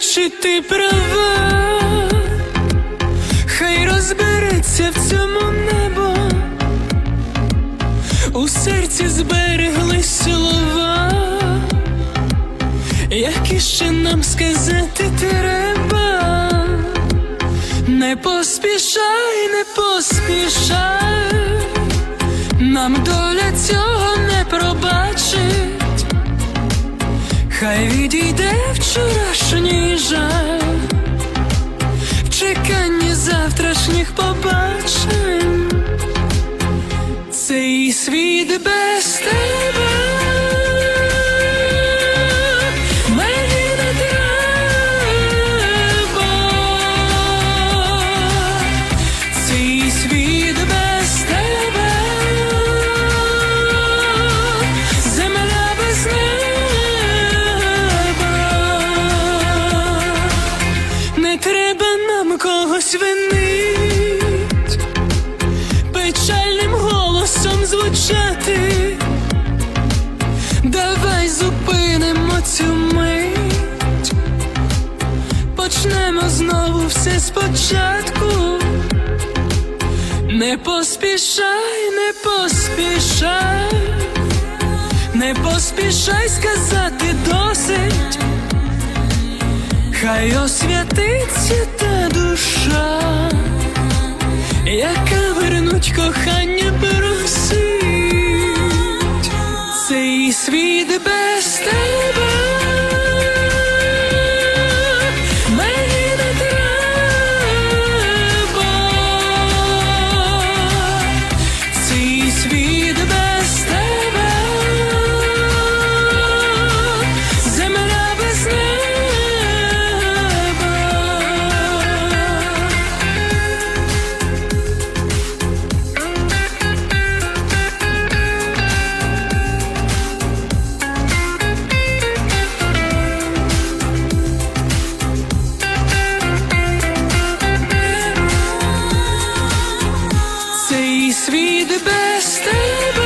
чи ти права, хай розбереться в цьому небо, у серці збереглись слова, які ще нам сказати треба. Не поспішай, не поспішай, нам доля цього не пробачить, хай відійде вчорашній жаль, в чеканні завтрашніх побачень, цей світ без тебе. Винить, печальним голосом звучати. Давай зупинимо цю мить, почнемо знову все спочатку. Не поспішай, не поспішай, не поспішай сказати досить, хай освятиться та душа, яка вернуть кохання просить. Цей світ без the best